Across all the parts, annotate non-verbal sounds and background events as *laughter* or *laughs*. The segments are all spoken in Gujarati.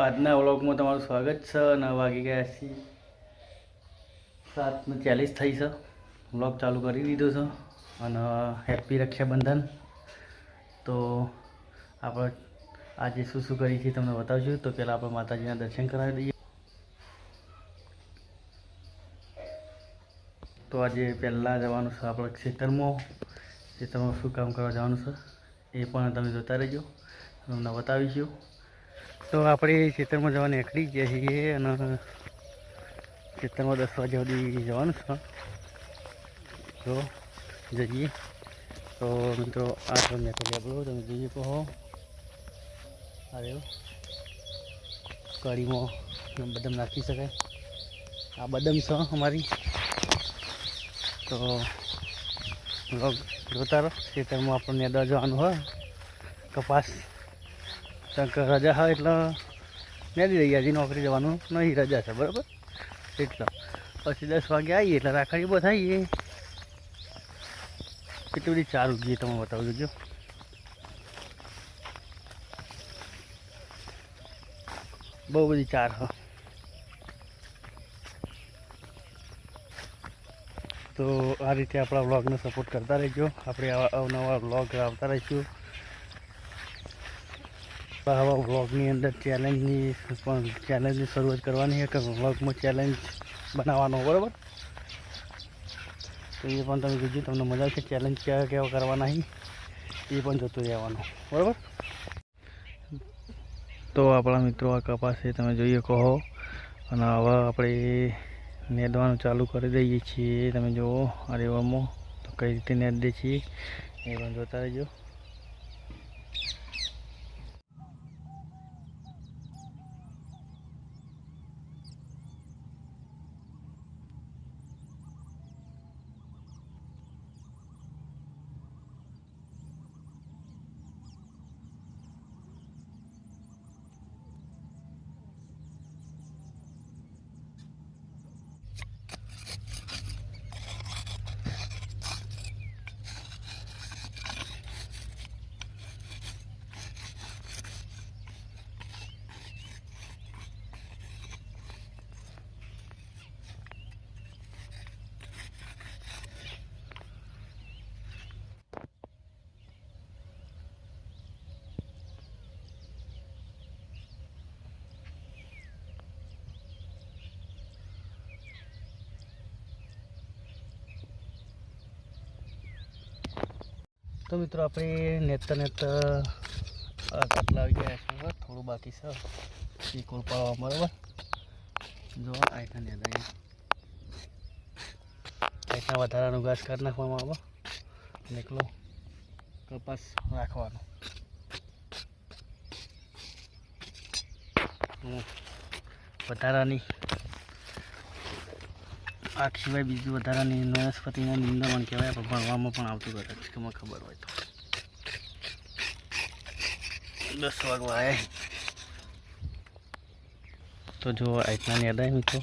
આજના વ્લોગમાં તમારું સ્વાગત છે અને વાગી ગયા છે સાતને ચાલીસ થઈ છે. વ્લોગ ચાલુ કરી દીધો છે અને હેપી રક્ષાબંધન. તો આપણે આજે શું શું કરી છે તમને બતાવશું તો પહેલાં આપણે માતાજીના દર્શન કરાવી દઈએ. તો આજે પહેલાં જવાનું છે આપણે ખેતરમાં તમારું શું કામ કરવા જવાનું છે એ પણ તમે જોતા રહેજો. તમને બતાવીશું. તો આપણે ખેતરમાં જવા નીકળી ગયા છીએ અને ખેતરમાં દસ વાગ્યા સુધી જવાનું છે. તો જઈએ. તો મિત્રો, આ તો મેં કરી આપણું તમે જોઈએ કહો આ રહ્યો. કઢીમાં બદામ નાખી શકાય. આ બદામ છે અમારી. તો જોતા રહો. ખેતરમાં આપણને અદા જવાનું હોય. કપાસ રજા હોય એટલે નથી રહી હજી નોકરી જવાનું. નહીં રજા છે, બરાબર? એટલે પછી દસ વાગે આવીએ એટલે રાખડી બધાઈએ કેટલી બધી ચાર ઉગી તમે બતાવી દેજો બહુ બધી ચાર, હ. તો આ રીતે આપણા વ્લોગને સપોર્ટ કરતા રહેજો. આપણે આવા અવનવા વ્લોગ આવતા રહીશું. આવા વ્લોગની અંદર ચેલેન્જની પણ ચેલેન્જની શરૂઆત કરવાની છે કે વ્લોગમાં ચેલેન્જ બનાવવાનો, બરાબર? તો એ પણ તમે જોજો, તમને મજા આવશે. ચેલેન્જ કેવા કેવા કરવાના એ પણ જોતું રહેવાનું, બરાબર? તો આપણા મિત્રો આ કપાસ તમે જોઈએ કહો. અને હવે આપણે નેદવાનું ચાલુ કરી દઈએ છીએ. તમે જુઓ આ રેવામાં તો કઈ રીતે નેદ દે છીએ, એ પણ જોતા રહેજો. તો મિત્રો આપણે નેતા નેતા કાટલા આવી ગયા છે થોડું બાકી છે. કોલ પાડવા બરાબર? જો આઈના નેતા આઈના વધારાનું ઘાસ કાઢી નાખવામાં આવે નીકળો કપાસ રાખવાનો. વધારાની આ સિવાય બીજું વધારાની વનસ્પતિના નિંદામણ કહેવાય, પણ ભણવામાં પણ આવતું કદાચ કે મને ખબર હોય તો. દસ વાગવા આવ્યા તો જો આટલા યાદ મિત્રો.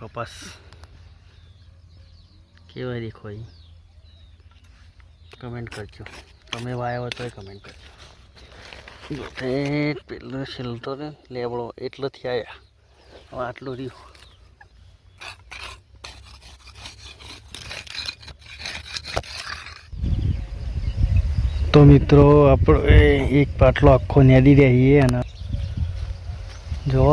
કપાસ. કેવા દેખો કમેન્ટ કરજો. તમે વાયો હોય તો કમેન્ટ કરજો. જો પેલું છેલ્તો ને લેબડો એટલોથી આવ્યા હવે આટલું રહ્યું. તો મિત્રો, આપણે એક પાટલો આખો નેદી રહીએ અને જો,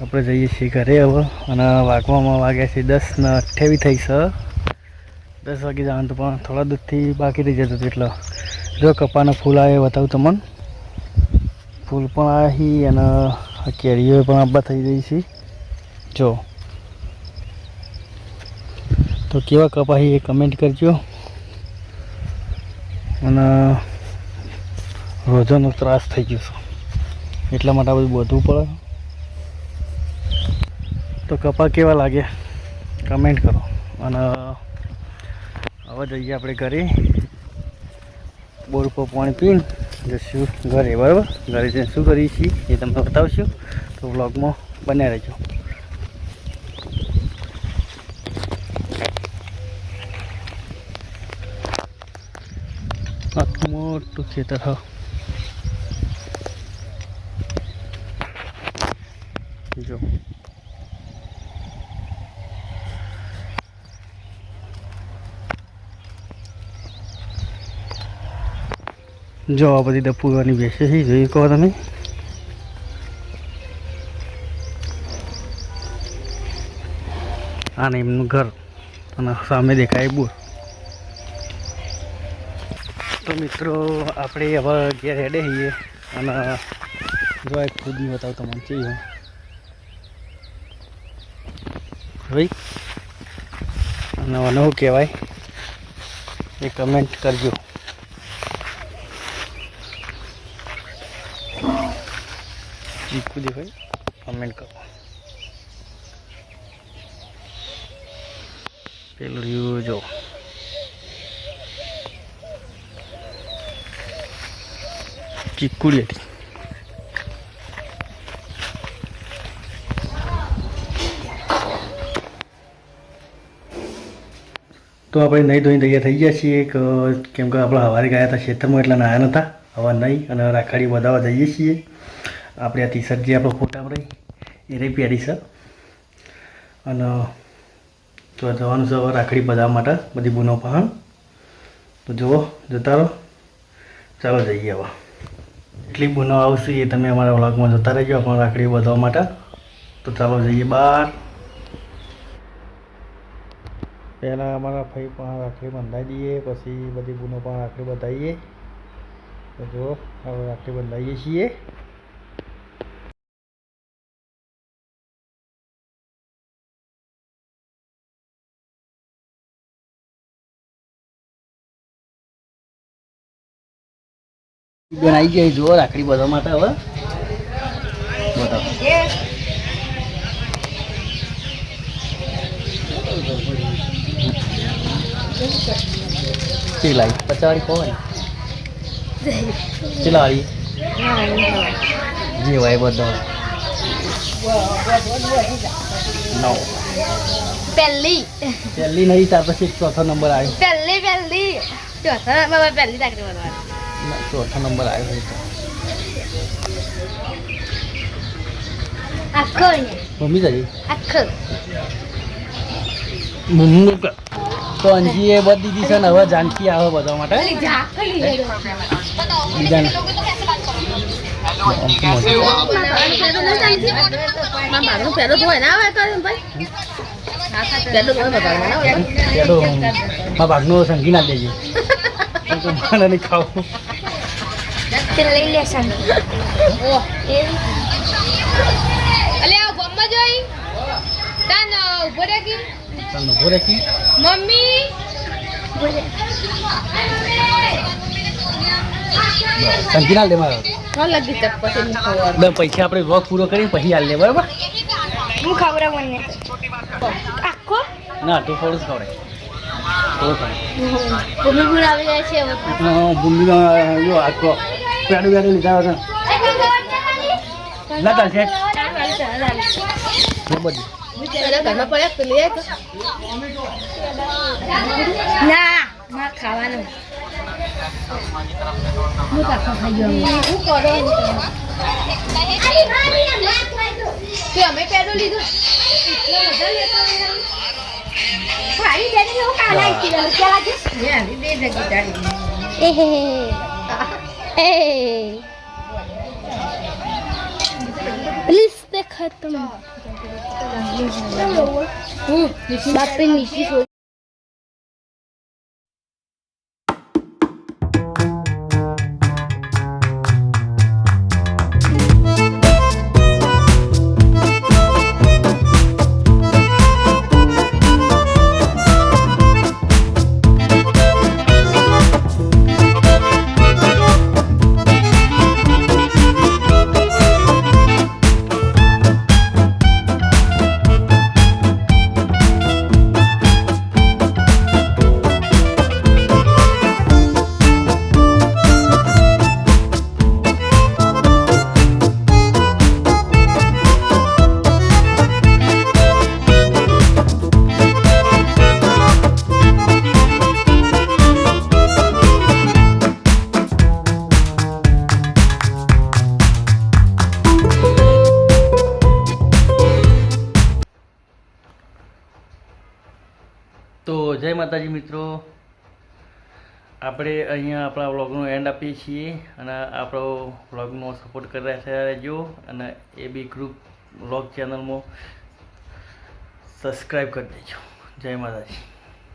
આપણે જઈએ છીએ ઘરે હવે અને વાગવામાં વાગ્યા છે દસ ને અઠ્યાવીસ થઈ છે. દસ વાગે જવાનું તો પણ થોડા દૂધથી બાકી રહી જતું હતું એટલે જો કપાના ફૂલ આવે બતાવું તમને. ફૂલ પણ આવી અને કેરીઓ પણ આંબા થઈ ગઈ છે. જો. તો કેવા કપાહી એ કમેન્ટ કરજો. અને રોજાનો ત્રાસ થઈ ગયો છે. એટલા માટે બધું બધું પડે. તો કપા કેવા લાગે? કમેન્ટ કરો. અને હવે જઈએ આપણે ઘરે. બોરકો પાણી પીને જશું ઘરે બરાબર? ઘરે જઈને શું કરીએ છીએ એ તમને બતાવશું. તો વ્લોગમાં બન્યા રહેજો. મોટું ખેતર હા. જો બધી ડપુવાની બેસે છે. જોઈ કહો તમે. આને એમનું ઘર અને સામે દેખાય બોર. તો મિત્રો, આપણે હવે ઘેર હેડે છીએ અને જો એક ખુદ નહીં બતાવું તમને છે ભાઈ, અને શું કહેવાય? એ કમેન્ટ કરજો. ચીકુ દેખાય કમેન્ટ કરો પેલું જો ચીકુડી હતી તો આપણે નહીં ધોઈને તૈયાર થઈ ગયા છીએ એક કેમ કે આપણે સવારે ગયા હતા ખેતરમાં એટલે નાયા નહોતા હવે નહીં અને રાખડી વધારવા જઈએ છીએ. આપણે આ ટી શર્ટ જે આપણો ફોટામાં રહી એ રહી પહેરી છે અને તો જવાનું છે રાખડી બધા માટે, બધી બુનો પહાણ. તો જુઓ, જતા રહો. ચાલો જઈએ હવે. એટલી બુનો આવશે એ તમે અમારા વ્લોગમાં જતા રહેજો આપણે રાખડી વધારવા માટે. તો ચાલો જઈએ બહાર. પહેલાં અમારા ભાઈ પણ રાખડી બંધાવી દઈએ, પછી બધી બુનો પણ રાખડી બંધાવીએ તો જુઓ, હવે રાખડી બંધાવીએ છીએ. બેન આવી ગયા જુઓ રાખડી બધા માટે હવે. બતાવો. કેટલી લાવી પચાસ વાળી કહો ને કેટલા વાળી જે હોય બધા. પહેલી. પહેલી નહીં ત્યાર પછી ચોથો નંબર આવ્યો પહેલી પહેલી. ચોથો નંબર પહેલી બનવાની ના, ચોથો નંબર આવ્યો અહીંયા મમ્મી આખો. મમ્મી તો અંજીએ બધી દીધી છે ને હવે જાનકી આવે બધા માટે. બીજાને તો ના આવે તો ભાઈ ભાગનો સંગી ના દેજે. *laughs* મને ખાવું. તે લઈ લે ઓહ. અલે આ ગમ્મા જોઈ? તાન ઊભો રે તાન ઊભો રાખી મમ્મી? સંગી ના મારો. કોણ લગી તક પછી બે પૈસા આપણે વર્ક પૂરો કરી પછી હાલ લે બરાબર? હું મને આખો? ના તું થોડું જ ખવડાય. થોડું ખવડાય. ભૂમિ ગુણ આવી જાય છે હવે. જો આખો. પેડું પેડું લીધા હતા ના ચાલશે. બધી ઘરમાં પડે તો લઈ આય તો. ના ના ખાવાનું. અમે પેડો લીધો? બેની હું કાલા ગયો બે તારી એ હે હે પ્લીઝ તે ખતમ તો જય માતાજી મિત્રો. આપણે અહીંયા આપણા વ્લોગનો એન્ડ આપીએ છીએ અને આપણો વ્લોગનો સપોર્ટ કરી રહ્યા રહેજો અને એ બી ગ્રુપ વ્લોગ ચેનલમાં સબસ્ક્રાઈબ કરી દેજો. જય માતાજી.